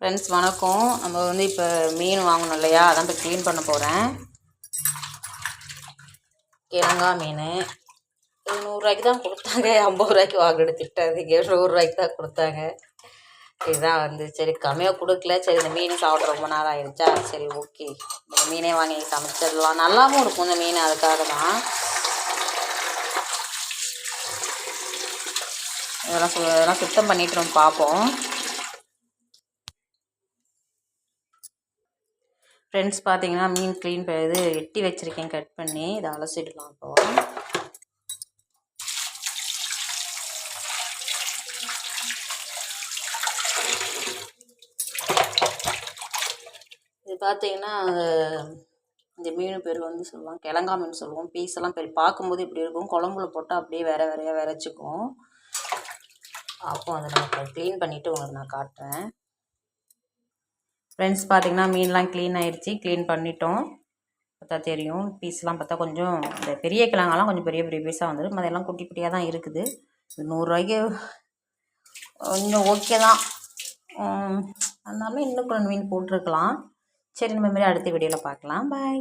Friends வணக்கம். நம்ம வந்து இப்போ மீன் வாங்கணும் இல்லையா? அதான் இப்போ க்ளீன் பண்ண போகிறேன் கிழங்கா மீன். ஒரு நூறுரூவாய்க்கு தான் கொடுத்தாங்க. ஐம்பது ரூபாய்க்கு வாங்கிட்டு திட்டாதீங்க நூறுரூவாய்க்கு தான் கொடுத்தாங்க. இதுதான் வந்து சரி கம்மியாக கொடுக்கல. சரி இந்த மீன் சாப்பிட ரொம்ப நாள் ஆயிடுச்சா சரி ஓகே. இந்த மீனே வாங்கி சமைச்சிடலாம். நல்லாவும் இருக்கும் இந்த மீன் அதுக்காக தான். இதெல்லாம் சு இதெல்லாம் சுத்தம் பண்ணிட்டு நம்ம பார்ப்போம். ஃப்ரெண்ட்ஸ் பார்த்தீங்கன்னா மீன் க்ளீன் இது வெட்டி வச்சுருக்கேன் கட் பண்ணி இதை அலசிடலாம் இப்போ. இது பார்த்தீங்கன்னா இந்த மீன் பேர் வந்து சொல்லுவாங்க கிழங்கா மீன் சொல்லுவோம். பீஸ் எல்லாம் பெரிய பார்க்கும்போது இப்படி இருக்கும். குழம்புல போட்டால் அப்படியே வேற வேறையாக விரைச்சிக்கும். அப்போ அதை நான் க்ளீன் பண்ணிவிட்டு உங்களுக்கு நான் காட்டுறேன். ஃப்ரெண்ட்ஸ் பார்த்தீங்கன்னா மீன்லாம் க்ளீன் ஆகிடுச்சி க்ளீன் பண்ணிட்டோம். பார்த்தா தெரியும். பீஸ்லாம் பார்த்தா கொஞ்சம் இந்த பெரிய கிழங்கெல்லாம் கொஞ்சம் பெரிய பெரிய பீஸாக வந்துடும் அதெல்லாம் குட்டி குட்டியாக தான் இருக்குது. நூறுரூவாய்க்கு கொஞ்சம் ஓகே தான். அதனால இன்னும் கொஞ்சம் மீன் போட்டிருக்கலாம். சரி நம்ம மாதிரி அடுத்த வீடியோவில் பார்க்கலாம். பாய்